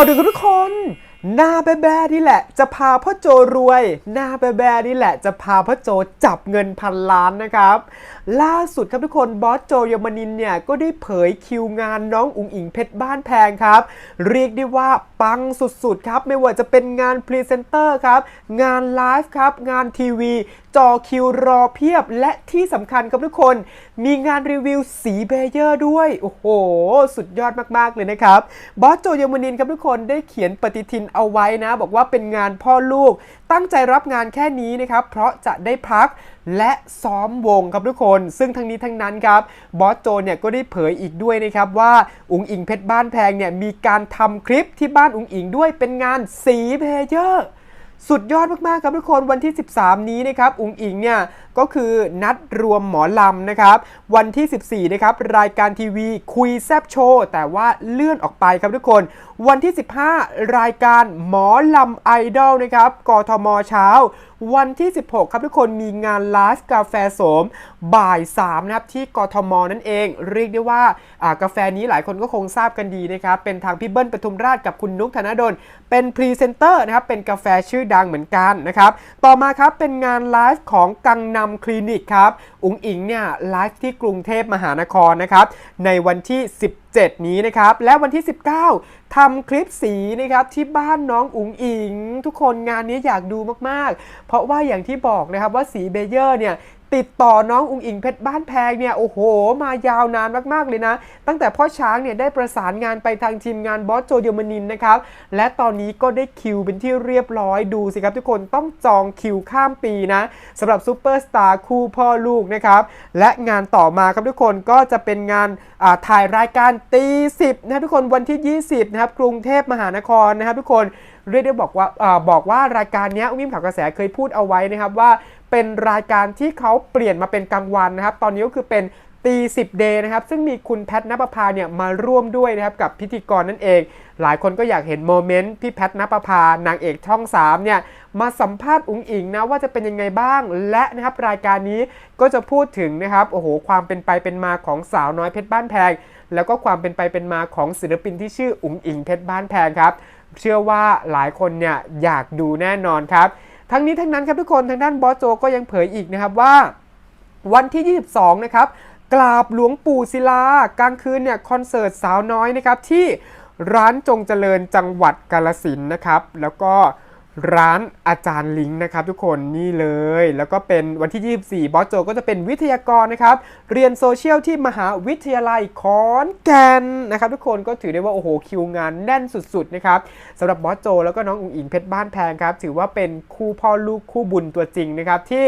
บอกดูทุกคนหน้าแบแบนี่แหละ จะพาพ่อโจรวย หน้าแบแบนี่แหละ จะพาพ่อโจจับเงินพันล้านนะครับ ล่าสุดครับทุกคนบอสโจยมนินเนี่ย ก็ได้เผยคิวงานน้องอุ๋งอิงเพชรบ้านแพงครับ เรียกได้ว่าปังสุดๆครับ ไม่ว่าจะเป็นงานพรีเซนเตอร์ครับ งานไลฟ์ครับ งานทีวี จอคิวรอเพียบ และที่สำคัญครับทุกคน มีงานรีวิวสีเบเยอร์ด้วย โอ้โห สุดยอดมากๆเลยนะครับ บอสโจยมนินครับทุกคนได้เขียนปฏิทินเอาไว้นะ บอกว่าเป็นงานพ่อลูก ตั้งใจรับงานแค่นี้นะครับ เพราะจะได้พักและซ้อมวงครับทุกคน ซึ่งทั้งนี้ทั้งนั้นครับบอสโจเนี่ยก็ได้เผยอีกด้วยนะครับว่าอุ๋งอิงเพชรบ้านแพงเนี่ยมีการทำคลิปที่บ้านอุ๋งอิงด้วยเป็นงานสีเบเยอร์ สุดยอดมากๆครับทุกคนวันที่ 13 นี้นะครับอุ๋งอิงเนี่ย ก็คือนัดรวมหมอลำนะครับ วันที่ 14 นะครับ รายการทีวีคุยแซบโชว์ แต่ว่าเลื่อนออกไปครับทุกคน วันที่ 15 รายการหมอลำไอดอลนะครับกทมเช้า วันที่ 16 ครับทุกคนมีงานไลฟ์กาแฟสมบ่าย 3 นะครับ ที่กทมนั่นเอง เรียกได้ว่าากาแฟนี้หลายคนก็คงทราบกันดีนะครับ เป็นทางพี่เบิ้ลปทุมราชกับคุณนุกธนดลเป็นพรีเซนเตอร์นะครับเป็นกาแฟชื่อดังเหมือนกันนะครับต่อมาครับเป็นงานไลฟ์ของกังนำคลินิกครับอุ๋งอิงเนี่ยไลฟ์ที่กรุงเทพมหานครนะครับในวันที่ 17 นี้นะครับและวันที่ 19ทำคลิปสีนะครับที่บ้านน้องอุ๋งอิง ทุกคนงานนี้อยากดูมากๆ เพราะว่าอย่างที่บอกนะครับว่าสีเบเยอร์เนี่ย ติดต่อน้องอุงอิงเพชรบ้านแพงเนี่ยโอ้โห มายาวนานมากๆเลยนะ ตั้งแต่พ่อช้างเนี่ยได้ประสานงานไปทางทีมงานบอสโจเยอรมนินนะครับและตอนนี้ก็ได้คิวเป็นที่เรียบร้อยดูสิครับทุกคนต้องจองคิวข้ามปีนะสำหรับซูเปอร์สตาร์คู่พ่อลูกนะครับและงานต่อมาครับทุกคนก็จะเป็นงานถ่ายรายการตีสิบนะทุกคนวันที่ 20นะครับกรุงเทพมหานครนะครับทุกคนเรียกได้บอกว่าอบอกว่ารายการนี้อุ้มอิ่มข่าวกระแสเคยพูดเอาไว้นะครับว่า เป็นรายการที่เขาเปลี่ยนมาเป็นกลางวันนะครับ ตอนนี้ก็คือเป็นตีสิบเดย์นะครับ ซึ่งมีคุณแพทนปภาเนี่ยมาร่วมด้วยนะครับกับพิธีกรนั่นเอง หลายคนก็อยากเห็นโมเมนต์พี่แพทนปภานางเอกช่อง 3 เนี่ยมาสัมภาษณ์อุ๋งอิงนะว่าจะเป็นยังไงบ้าง และนะครับรายการนี้ก็จะพูดถึงนะครับโอ้โหความเป็นไปเป็นมาของสาวน้อยเพชรบ้านแพง แล้วก็ความเป็นไปเป็นมาของศิลปินที่ชื่ออุ๋งอิงเพชรบ้านแพงครับ เชื่อว่าหลายคนเนี่ยอยากดูแน่นอนครับ ทั้งนี้ทั้งนั้นครับทุกคนทางด้านบอสโจก็ยังเผยอีกนะครับว่า วันที่ 22 นะครับกราบหลวงปู่ศิลากลางคืนเนี่ยคอนเสิร์ตสาวน้อยนะครับที่ร้านจงเจริญจังหวัดกาลสินนะครับ แล้วก็ ร้านอาจารย์ลิงนะครับทุกคนนี่เลย แล้วก็เป็นวันที่ 24 บอสโจก็จะเป็นวิทยากรนะครับ เรียนโซเชียลที่มหาวิทยาลัยขอนแก่นนะครับทุกคนก็ถือได้ว่า โอ้โห คิวงานแน่นสุดๆนะครับสำหรับบอสโจแล้วก็น้องอุ๋งอิงเพชรบ้านแพงครับ ถือว่าเป็นคู่พ่อลูกคู่บุญตัวจริงนะครับที่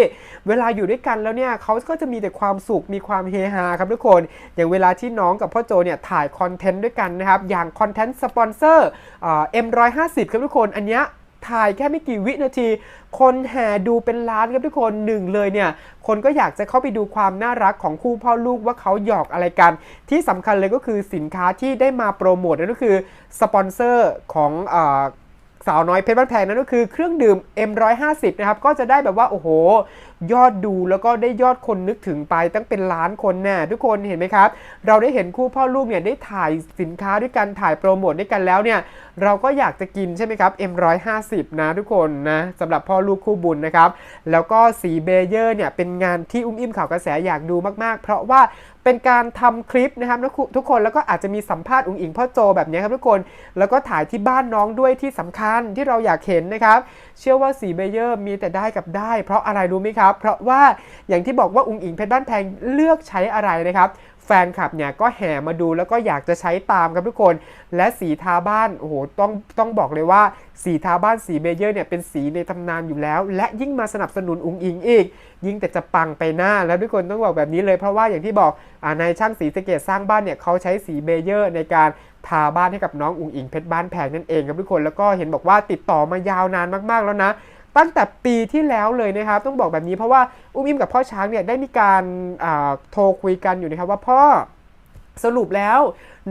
เวลาอยู่ด้วยกันแล้วเนี่ยเขาก็จะมีแต่ความสุขมีความเฮฮาครับทุกคน อย่างเวลาที่น้องกับพ่อโจเนี่ยถ่ายคอนเทนต์ด้วยกันนะครับอย่างคอนเทนต์สปอนเซอร์เอ็มร้อยห้าสิบครับทุกคนอันเนี้ย ถ่ายแค่ไม่กี่วินาที คนแห่ดูเป็นล้านครับทุกคนหนึ่งเลยเนี่ย คนก็อยากจะเข้าไปดูความน่ารักของคู่พ่อลูกว่าเขาหยอกอะไรกัน ที่สำคัญเลยก็คือสินค้าที่ได้มาโปรโมทนั่นก็คือสปอนเซอร์ของอสาวน้อยเพชรบ้านแพงนั่นก็คือเครื่องดื่ม M150 นะครับก็จะได้แบบว่าโอ้โห ยอดดูแล้วก็ได้ยอดคนนึกถึงไปตั้งเป็นล้านคนแน่ทุกคนเห็นไหมครับ เราได้เห็นคู่พ่อลูกเนี่ยได้ถ่ายสินค้าด้วยกันถ่ายโปรโมทด้วยกันแล้วเนี่ยเราก็อยากจะกินใช่ไหมครับ M150 นะทุกคนนะสำหรับพ่อลูกคู่บุญนะครับ แล้วก็สีเบเยอร์เนี่ยเป็นงานที่อุ้มอิ่มข่าวกระแสอยากดูมากๆ เพราะว่าเป็นการทำคลิปนะครับทุกคนแล้วก็อาจจะมีสัมภาษณ์อุ้งอิงพ่อโจแบบนี้ครับทุกคน แล้วก็ถ่ายที่บ้านน้องด้วยที่สำคัญที่เราอยากเห็นนะครับ เชื่อว่าสีเบเยอร์มีแต่ได้กับได้ เพราะอะไรรู้ไหมครับเพราะว่าอย่างที่บอกว่าอุงอิงเพชรบ้านแพงเลือกใช้อะไรนะครับ แฟนคลับเนี่ยก็แห่มาดูแล้วก็อยากจะใช้ตามครับทุกคน และสีทาบ้านโอ้โหต้องต้องบอกเลยว่าสีทาบ้านสีเบเยอร์เนี่ยเป็นสีในตำนานอยู่แล้ว และยิ่งมาสนับสนุนอุงอิงอีก ยิ่งแต่จะปังไปหน้าแล้วทุกคนต้องบอกแบบนี้เลยเพราะว่าอย่างที่บอกอนายช่างสีสะเกตสร้างบ้านเนี่ยเขาใช้สีเบเยอร์ในการทาบ้านให้กับน้องอุงอิงเพชรบ้านแพงนั่นเองครับทุกคนแล้วก็เห็นบอกว่าติดต่อมายาวนานมากๆแล้วนะ ตั้งแต่ปีที่แล้วเลยนะครับ ต้องบอกแบบนี้เพราะว่าอุ้มอิมกับพ่อช้างเนี่ยได้มีการาโทรคุยกันอยู่นะครับว่าพ่อสรุปแล้ว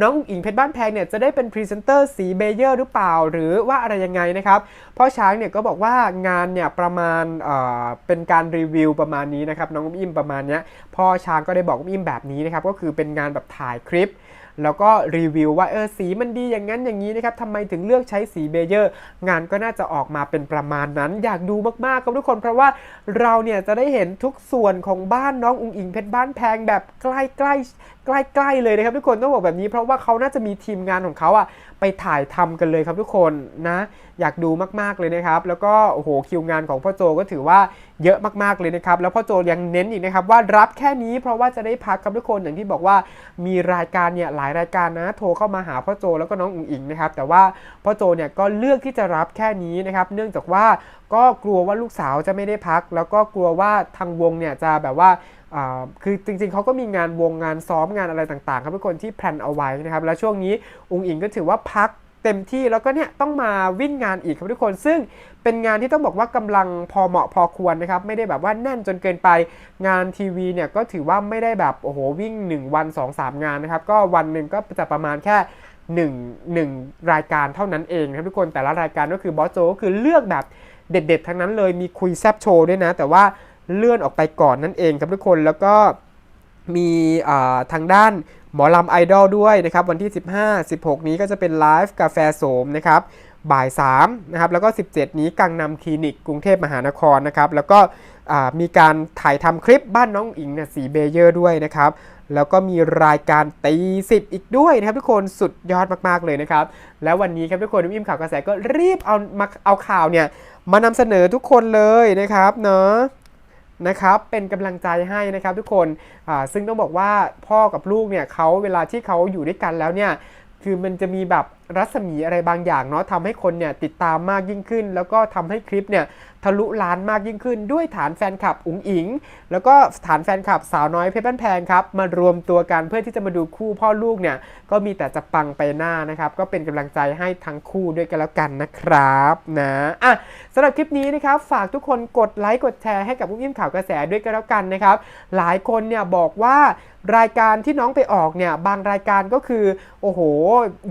น้องอิงเพชรบ้านแพงเนี่ยจะได้เป็นพรีเซนเตอร์สีเบเยอร์หรือเปล่า หรือว่าอะไรยังไงนะครับพ่อช้างเนี่ยก็บอกว่างานเนี่ยประมาณเอ่อเป็นการรีวิวประมาณนี้นะครับน้องอุ้มอิมประมาณเนี้ยพ่อช้างก็ได้บอกอุ้มอิมแบบนี้นะครับก็คือเป็นงานแบบถ่ายคลิป แล้วก็รีวิวว่าเออสีมันดีอย่างนั้นอย่างนี้นะครับทำไมถึงเลือกใช้สีเบเยอร์ งานก็น่าจะออกมาเป็นประมาณนั้น อยากดูมากๆครับทุกคนเพราะว่าเราเนี่ยจะได้เห็นทุกส่วนของบ้านน้องอุงอิงเพชรบ้านแพงแบบใกล้ๆใกล้ๆเลยนะครับทุกคนต้องบอกแบบนี้เพราะว่าเขาน่าจะมีทีมงานของเขาอะไปถ่ายทำกันเลยครับทุกคนนะ อยากดูมากๆเลยนะครับ แล้วก็โอ้โหคิวงานของพ่อโจก็ถือว่าเยอะมากๆเลยนะครับ แล้วพ่อโจยังเน้นอีกนะครับว่ารับแค่นี้เพราะว่าจะได้พักครับทุกคนอย่างที่บอกว่ามีรายการเนี่ยหลายรายการนะโทรเข้ามาหาพ่อโจแล้วก็น้องอุ๋งอิงนะครับ แต่ว่าพ่อโจเนี่ยก็เลือกที่จะรับแค่นี้นะครับ เนื่องจากว่าก็กลัวว่าลูกสาวจะไม่ได้พัก แล้วก็กลัวว่าทางวงเนี่ยจะแบบว่าอ่าคือจริงๆเขาก็มีงานวงงานซ้อมงานอะไรต่างๆ ครับทุกคนที่แพลนเอาไว้นะครับ แล้วช่วงนี้อุงอิงก็ถือว่าพัก เต็มที่แล้วก็เนี่ยต้องมาวิ่งงานอีกครับทุกคน ซึ่งเป็นงานที่ต้องบอกว่ากำลังพอเหมาะพอควรนะครับ ไม่ได้แบบว่าแน่นจนเกินไปงานทีวีเนี่ยก็ถือว่าไม่ได้แบบโอ้โหวิ่ง 1 วัน 2 3 งานนะครับ ก็วันหนึ่งก็จะประมาณแค่1 1 รายการเท่านั้นเองครับทุกคนแต่ละรายการก็คือบอสโจก็คือเลือกแบบเด็ด ๆ ทั้งนั้นเลยมีคุยแซบโชว์ด้วยนะ แต่ว่าเลื่อนออกไปก่อนนั่นเองครับทุกคนแล้วก็ มีทางด้านหมอลำไอดอลด้วยนะครับ วันที่ 15 16 นี้ก็จะเป็นไลฟ์กาแฟโสมนะครับบ่าย3นะครับแล้วก็ 17 นี้กังนำคลินิกกรุงเทพมหานครนะครับแล้วก็มีการถ่ายทำคลิปบ้านน้องอิงนี่ยสีเบเยอร์ด้วยนะครับแล้วก็มีรายการตีสิบอีกด้วยนะครับทุกคนสุดยอดมากๆเลยนะครับ แล้ววันนี้ครับทุกคนอิ่มข่าวกระแสก็รีบเอามาเอาข่าวเนี่ยมานำเสนอทุกคนเลยนะครับเนาะ นะครับเป็นกำลังใจให้นะครับทุกคนซึ่งต้องบอกว่าพ่อกับลูกเนี่ยเขาเวลาที่เขาอยู่ด้วยกันแล้วเนี่ยคือมันจะมีแบบ รัศมีอะไรบางอย่างเนาะทำให้คนเนี่ยติดตามมากยิ่งขึ้น แล้วก็ทำให้คลิปเนี่ยทะลุล้านมากยิ่งขึ้น ด้วยฐานแฟนคลับอุ๋งอิง แล้วก็ฐานแฟนคลับสาวน้อยเพชรบ้านแพงครับมารวมตัวกันเพื่อที่จะมาดูคู่พ่อลูกเนี่ยก็มีแต่จะปังไปหน้านะครับก็เป็นกำลังใจให้ทั้งคู่ด้วยกันแล้วกันนะครับนะอะสำหรับคลิปนี้นะครับฝากทุกคนกดไลค์กดแชร์ให้กับพุ่มยิ้มข่าวกระแสด้วยกันแล้วกันนะครับหลายคนเนี่ยบอกว่ารายการที่น้องไปออกเนี่ยบางรายการก็คือโอ้โห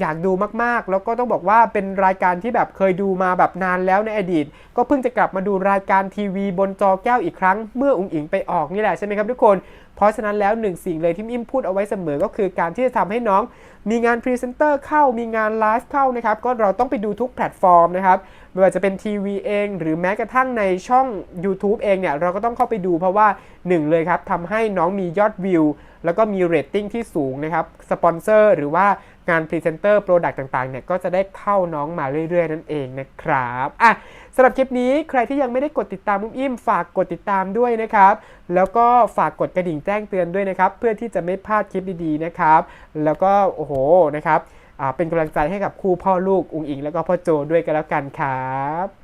อยากดูมากๆแล้วก็ต้องบอกว่าเป็นรายการที่แบบเคยดูมาแบบนานแล้วในอดีต ก็เพิ่งจะกลับมาดูรายการทีวีบนจอแก้วอีกครั้ง เมื่ออุ๋งอิงไปออกนี่แหละใช่ไหมครับทุกคน เพราะฉะนั้นแล้วหนึ่งสิ่งเลยที่มิมพูดเอาไว้เสมอก็คือการที่จะทำให้น้องมีงานพรีเซนเตอร์เข้ามีงานไลฟ์เข้านะครับก็เราต้องไปดูทุกแพลตฟอร์มนะครับไม่ว่าจะเป็นทีวีเอง หรือแม้กระทั่งในช่อง YouTube เองเนี่ยเราก็ต้องเข้าไปดูเพราะว่า 1 เลยครับทำให้น้องมียอดวิว แล้วก็มีเรตติ้งที่สูงนะครับสปอนเซอร์หรือว่างานพรีเซนเตอร์โปรดักต์ต่างๆเนี่ยก็จะได้เข้าน้องมาเรื่อยๆ นั่นเองนะครับอะ สำหรับคลิปนี้ใครที่ยังไม่ได้กดติดตามมุ้มอิ่มฝากกดติดตามด้วยนะครับ แล้วก็ฝากกดกระดิ่งแจ้งเตือนด้วยนะครับ เพื่อที่จะไม่พลาดคลิปดีๆนะครับ แล้วก็โอ้โหนะครับเป็นกำลังใจให้กับคู่พ่อลูกอุงอิงแล้วก็พ่อโจด้วยกันแล้วกันครับ